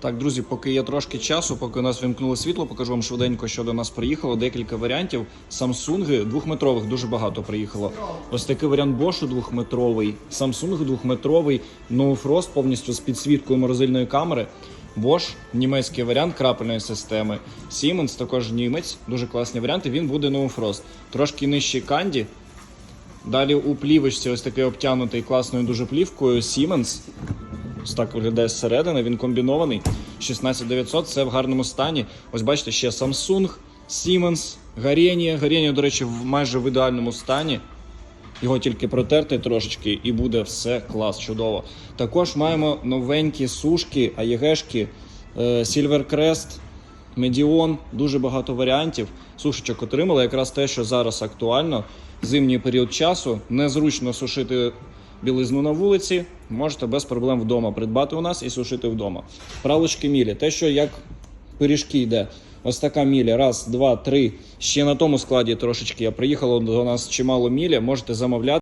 Так, друзі, поки є трошки часу, поки у нас вимкнуло світло, покажу вам швиденько, що до нас приїхало. Декілька варіантів. Samsung двохметрових дуже багато приїхало. Ось такий варіант Bosch двохметровий, Samsung двохметровий, Frost повністю з підсвіткою морозильної камери. Bosch, німецький варіант крапельної системи. Siemens також німець, дуже класні варіанти. Він буде Frost. Трошки нижчий канді. Далі у плівочці ось такий обтянутий класною дуже плівкою Siemens. Ось так виглядає зсередини, він комбінований. 16900, це в гарному стані. Ось бачите, ще Samsung, Siemens, Гарєнія. Гарєнія, до речі, в майже в ідеальному стані. Його тільки протерти трошечки і буде все клас, чудово. Також маємо новенькі сушки, АЄГшки, е, Silvercrest, Medion, дуже багато варіантів. Сушечок отримали. Якраз те, що зараз актуально. Зимній період часу незручно сушити білизну на вулиці. Можете без проблем вдома придбати у нас і сушити вдома. Пралочки мілі, те, що як пиріжки йде. Ось така міля. Раз, два, три. Ще на тому складі трошечки я приїхало до нас чимало мілі. Можете замовляти.